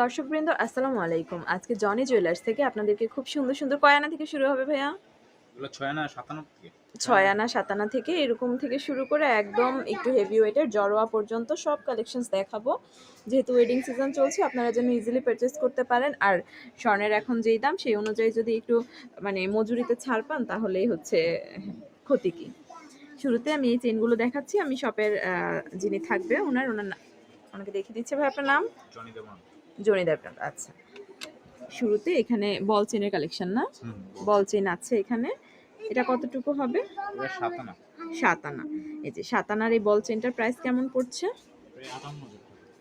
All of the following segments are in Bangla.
দর্শকবৃন্দ আসসালামু আলাইকুম। আজকে জনি জুয়েলার্স থেকে আপনাদেরকে খুব সুন্দর সুন্দর কয়ানা থেকে শুরু হবে ভাইয়া। ছয় আনা থেকে। ছয় আনা সাতানা থেকে এরকম থেকে শুরু করে একদম একটু হেভি ওয়েটের জড়োয়া পর্যন্ত সব কালেকশনস দেখাবো। যেহেতু ওয়েডিং সিজন চলছে আপনারা যেন ইজিলি পারচেস করতে পারেন। আর স্বর্ণের এখন যেই দাম সেই অনুযায়ী যদি একটু মানে মজুরিতে ছাড় পান তাহলেই হচ্ছে ক্ষতি কি? শুরুতে আমি এই চেনগুলো দেখাচ্ছি। আমি শপের যিনি থাকবে ওনার ওনার ওনাকে দেখিয়ে দিচ্ছে ভাই আপনার নাম। জনি দেবন জনিদার ব্র্যান্ড আচ্ছা। শুরুতে এখানে বল চেনের কালেকশন না? Ball chain. আছে এখানে। এটা কতটুকু হবে? এটা সাত আনা এই যে সাত আনার এই বল চেনটার প্রাইস কেমন পড়ছে?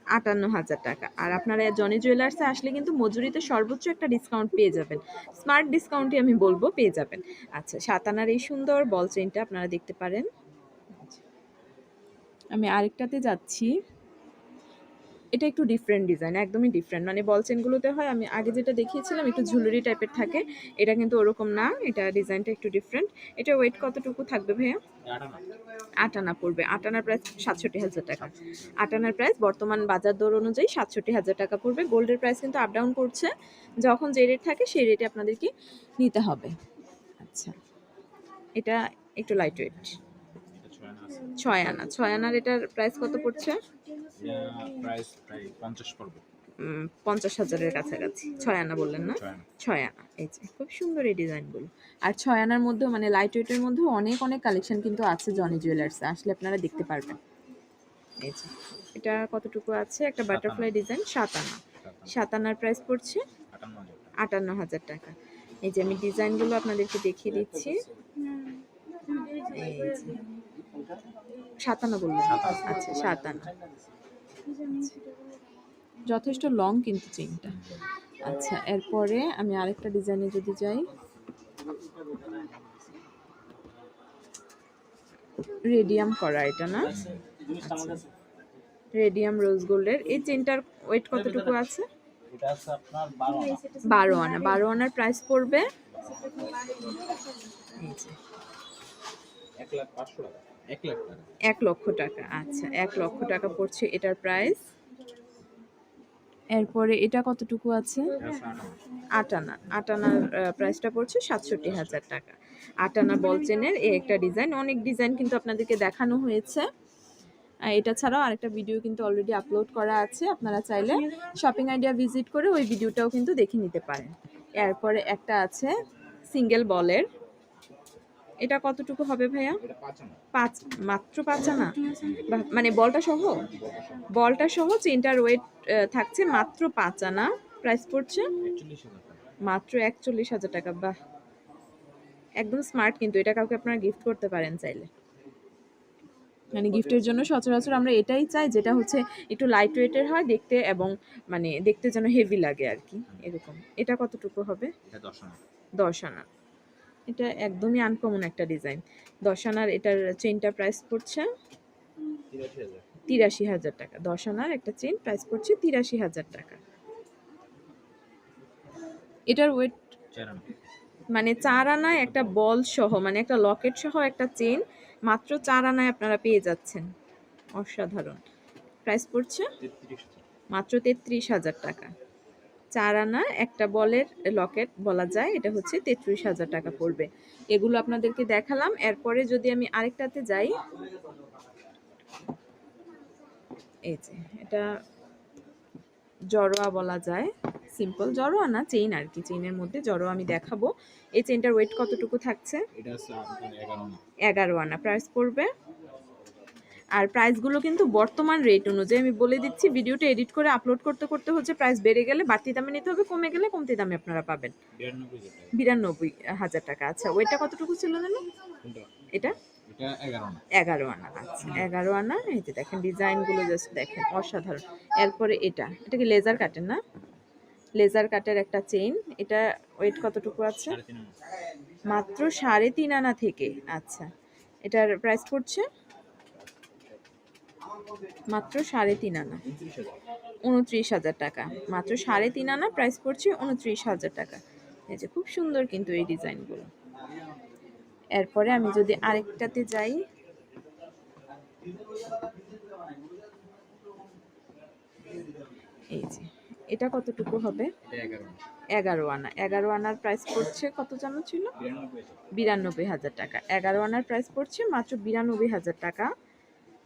আটান্ন হাজার টাকা। আর আপনারা জনি জুয়েলার্সে আসলে কিন্তু মজুরিতে সর্বোচ্চ একটা ডিসকাউন্ট পেয়ে যাবেন। স্মার্ট ডিসকাউন্টই আমি বলব পেয়ে যাবেন। আচ্ছা সাত আনার এই সুন্দর বল চেনটা আপনারা দেখতে পারেন। আমি আরেকটাতে যাচ্ছি। এটা একটু ডিফারেন্ট ডিজাইন একদমই ডিফারেন্ট মানে বল চেনগুলোতে হয়, আমি আগে যেটা দেখিয়েছিলাম, একটু ঝুলুরি টাইপের থাকে, এটা কিন্তু ওরকম না, এটা ডিজাইনটা একটু ডিফারেন্ট এটা ওয়েট কতটুকু থাকবে ভাইয়া? আটানা পড়বে। আটানার প্রাইস সাতষট্টি হাজার টাকা। আটানার প্রাইস বর্তমান বাজার দর অনুযায়ী সাতষট্টি হাজার টাকা পড়বে। গোল্ডের প্রাইস কিন্তু আপ ডাউন করছে। যখন যে রেট থাকে, সেই রেটে আপনাদেরকে নিতে হবে। আচ্ছা। এটা একটু লাইট ওয়েট ছয় আনা। ছয় আনার এটার প্রাইস কত পড়ছে? প্রাইস প্রায় পঞ্চাশ পড়বে। পঞ্চাশ হাজারের কাছাকাছি। ছয় আনা বললেন না? ছয় আনা এই যে খুব সুন্দর এই ডিজাইনগুলো। আর ছয় আনার মধ্যেও মানে লাইট ওয়েটের মধ্যেও অনেক অনেক কালেকশন কিন্তু আছে জনি জুয়েলার্সে আসলে আপনারা দেখতে পারবেন। এই যে এটা কতটুকু আছে? একটা বাটারফ্লাই ডিজাইন সাত আনা সাত আনার প্রাইস পড়ছে আটান্ন হাজার টাকা। এই যে আমি ডিজাইনগুলো আপনাদেরকে দেখিয়ে দিচ্ছি। এই যে সাতান্ন বললেন। আচ্ছা সাতান্ন। যথেষ্ট লং কিন্তু চেইনটা আচ্ছা এরপরে আমি আরেকটা ডিজাইনে যদি যাই। রেডিয়াম করা এটা না? রেডিয়াম রোজ গোল্ডের এই চেনটার ওয়েট কতটুকু আছে? বারো আনা। বারো আনা বারো আনার প্রাইস পড়বে? লাখ পাঁচশো টাকা। এক লাখ টাকা। এক লক্ষ টাকা আচ্ছা এক লক্ষ টাকা পড়ছে এটার প্রাইস এরপরে এটা কতটুকু আছে? আটানা আটানার প্রাইসটা পড়ছে সাতষট্টি হাজার টাকা। আটানা বল চেনের এই একটা ডিজাইন অনেক ডিজাইন কিন্তু আপনাদেরকে দেখানো হয়েছে। এটা ছাড়াও আরেকটা ভিডিও কিন্তু অলরেডি আপলোড করা আছে আপনারা চাইলে শপিং আইডিয়া ভিজিট করে ওই ভিডিওটাও কিন্তু দেখে নিতে পারেন। এরপরে একটা আছে সিঙ্গেল বলের এটা কতটুকু হবে ভাইয়া? পাঁচ মাত্র পাঁচ আনা? মানে বলটা সহ? বলটা সহ চেনটার ওয়েট থাকছে মাত্র পাঁচ আনা। প্রাইস পড়ছে? মাত্র একচল্লিশ হাজার টাকা বাহ। একদম স্মার্ট কিন্তু এটা কাউকে আপনারা গিফট করতে পারেন চাইলে। মানে গিফটের জন্য সচরাচর আমরা এটাই চাই যেটা হচ্ছে একটু লাইট ওয়েটের হয় দেখতে এবং মানে দেখতে যেন হেভি লাগে আর কি এরকম। এটা কতটুকু হবে? দশ আনা। এটা একদমই আনকমন একটা ডিজাইন দশ আনার এটার চেনটা প্রাইস পড়ছে তিরাশি হাজার টাকা। দশ আনার একটা চেন প্রাইস পড়ছে তিরাশি হাজার টাকা। এটার ওয়েট মানে চার আনায় একটা বল সহ মানে একটা লকেট সহ একটা চেন মাত্র চার আনায় আপনারা পেয়ে যাচ্ছেন। অসাধারণ। প্রাইস পড়ছে মাত্র তেত্রিশ হাজার টাকা। চার আনা একটা বলের লকেট বলা যায় এটা হচ্ছে তেত্রিশ হাজার টাকা পড়বে। এগুলো আপনাদেরকে দেখালাম। এরপরে যদি আমি আরেকটাতে যাই এই যে এটা জড়োয়া বলা যায়। সিম্পল জড়োয়া না চেইন আর কি চেইনের মধ্যে জড়োয়া আমি দেখাবো। এই চেইনটার ওয়েট কতটুকু থাকছে? এগারো আনা। প্রাইস পড়বে আর প্রাইসগুলো কিন্তু বর্তমান রেট অনুযায়ী আমি বলে দিচ্ছি ভিডিওটা এডিট করে আপলোড করতে করতে হচ্ছে প্রাইস বেড়ে গেলে বাড়তি দামে নিতে হবে কমে গেলে কমতি দামে আপনারা পাবেন। বিরানব্বই হাজার টাকা আচ্ছা ওইটা কতটুকু ছিল জানো? কোনটা এটা? এগারো আনা আচ্ছা এগারো আনা এই যে দেখেন ডিজাইনগুলো জাস্ট দেখেন অসাধারণ। এরপরে এটা এটা কি লেজার কাটের না? লেজার কাটের একটা চেইন এটা ওয়েট কতটুকু আছে? মাত্র সাড়ে তিন আনা থেকে আচ্ছা এটার প্রাইস পড়ছে? মাত্র সাড়ে তিন আনা। উনত্রিশ হাজার টাকা। মাত্র সাড়ে তিন আনা প্রাইস পড়ছে উনত্রিশ হাজার টাকা। এই যে খুব সুন্দর কিন্তু এই ডিজাইনগুলো। এরপরে আমি যদি আরেকটাতে যাই। এই যে, এটা কতটুকু হবে? এগারো আনা। এগারো আনার প্রাইস পড়ছে কত জানো ছিল? বিরানব্বই হাজার টাকা। এগারো আনার প্রাইস পড়ছে মাত্র বিরানব্বই হাজার টাকা।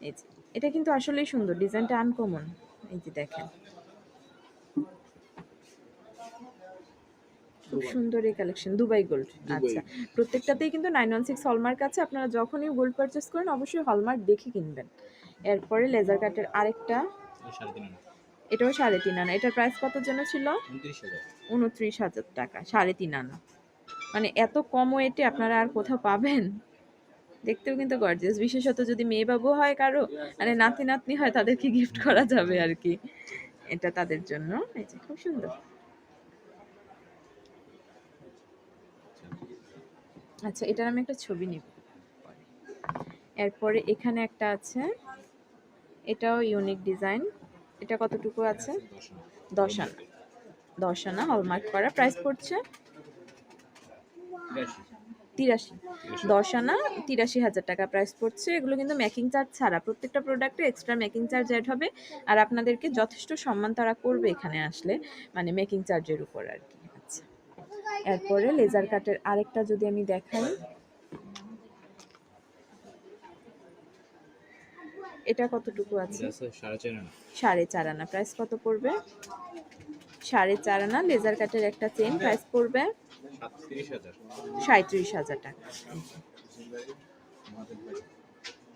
এই যে এটা কিন্তু আসলেই সুন্দর ডিজাইনটা আনকমন এই যে দেখেন। খুব সুন্দর এই কালেকশন দুবাই গোল্ড আচ্ছা প্রত্যেকটাতেই কিন্তু নাইন ওয়ান সিক্স হলমার্ক আছে। আপনারা যখনই গোল্ড পারচেস করেন অবশ্যই হলমার্ক দেখে কিনবেন। এরপরে লেজার কাটের আরেকটা। এটাও সাড়ে তিন আনা। এটার প্রাইস কত যেন ছিল? উনত্রিশ হাজার। টাকা সাড়ে তিন আনা। মানে এত কম ওয়েটে আপনারা আর কোথাও পাবেন? দেখতেও কিন্তু গর্জিয়াস বিশেষত যদি মেয়ে বাবু হয় কারও মানে নাতি নাতনি হয়, তাদেরকে গিফট করা যাবে আর কি। এটা তাদের জন্য। এই যে, খুব সুন্দর। আচ্ছা এটার আমি একটা ছবি নিব। এরপরে এখানে একটা আছে। এটাও ইউনিক ডিজাইন এটা কতটুকু আছে? দশ আনা। দশ আনা হলমার্ক করা। প্রাইস পড়ছে? তিরাশি। দশ আনা তিরাশি হাজার টাকা প্রাইস পড়ছে। এগুলো কিন্তু মেকিং চার্জ ছাড়া প্রত্যেকটা প্রোডাক্টে এক্সট্রা মেকিং চার্জ অ্যাড হবে। আর আপনাদেরকে যথেষ্ট সম্মান তারা করবে এখানে আসলে মানে মেকিং চার্জের উপর আর কি। আচ্ছা। এরপরে লেজার কাটের আরেকটা যদি আমি দেখাই। এটা কতটুকু আছে? সাড়ে চার আনা। প্রাইস কত পড়বে? সাড়ে চার আনা। লেজার কাটের একটা চেন প্রাইস পড়বে। সাঁত্রিশ হাজার। টাকা।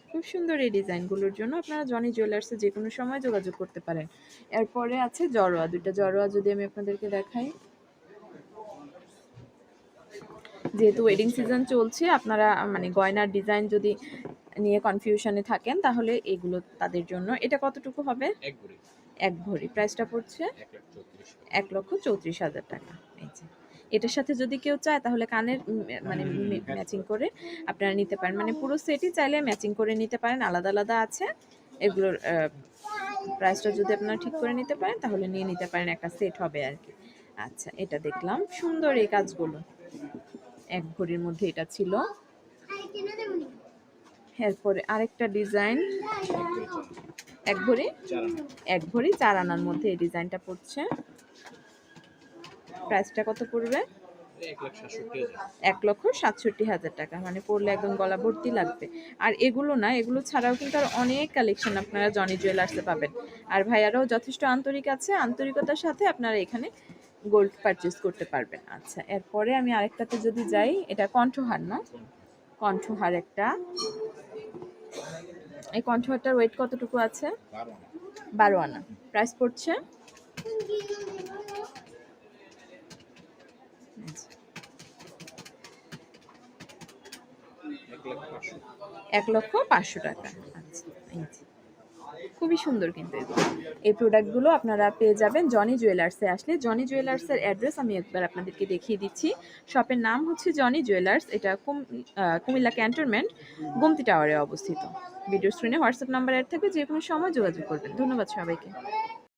খুব সুন্দর এই ডিজাইনগুলোর জন্য আপনারা জনি জুয়েলার্সে যে কোনো সময় যোগাযোগ করতে পারেন। এরপরে আছে জরোয়া দুইটা জরোয়া যদি আমি আপনাদেরকে দেখাই। যেহেতু ওয়েডিং সিজন চলছে আপনারা মানে গয়নার ডিজাইন যদি নিয়ে কনফিউশনে থাকেন তাহলে এগুলো তাদের জন্য। এটা কতটুকু হবে? এক ভরি। প্রাইসটা পড়ছে এক লক্ষ চৌত্রিশ হাজার টাকা। এই যে। এটার সাথে যদি কেউ চায় তাহলে কানের মানে ম্যাচিং করে। আপনারা নিতে পারেন। মানে পুরো সেটই চাইলে ম্যাচিং করে নিতে পারেন আলাদা আলাদা আছে। এগুলোর প্রাইসটা যদি আপনারা ঠিক করে নিতে পারেন তাহলে নিয়ে নিতে পারেন একটা সেট হবে আর কি। আচ্ছা এটা দেখলাম। সুন্দর এই কাজগুলো। এক ভরির মধ্যে এটা ছিল। এরপরে আরেকটা ডিজাইন। এক ভরি এক ভরি চার আনার মধ্যে এই ডিজাইনটা পড়ছে। প্রাইসটা কত পড়বে? এক লক্ষ সাতষট্টি হাজার টাকা। মানে পড়লে একদম গলা ভর্তি লাগবে। আর এগুলো না, এগুলো ছাড়াও কিন্তু আর অনেক কালেকশন আপনারা জনি জুয়েলার্সে পাবেন। আর ভাইয়ারাও যথেষ্ট আন্তরিক আছে। আন্তরিকতার সাথে আপনারা এখানে গোল্ড পারচেস করতে পারবেন। আচ্ছা এরপরে আমি আরেকটাতে যদি যাই, এটা কণ্ঠহার না? কণ্ঠহার একটা। এই কণ্ঠহারটার ওয়েট কতটুকু আছে? বারো আনা। প্রাইস পড়ছে? এক লক্ষ পাঁচশো টাকা। আচ্ছা খুবই সুন্দর কিন্তু এগুলো। এই প্রোডাক্টগুলো আপনারা পেয়ে যাবেন জনি জুয়েলার্সে আসলে। জনি জুয়েলার্সের অ্যাড্রেস আমি একবার আপনাদেরকে দেখিয়ে দিচ্ছি। শপের নাম হচ্ছে জনি জুয়েলার্স এটা কুমিল্লা ক্যান্টনমেন্ট গুমতি টাওয়ারে অবস্থিত। ভিডিও স্ক্রিনে হোয়াটসঅ্যাপ নাম্বার অ্যাড থাকবে যে কোনো সময় যোগাযোগ করবেন। ধন্যবাদ সবাইকে।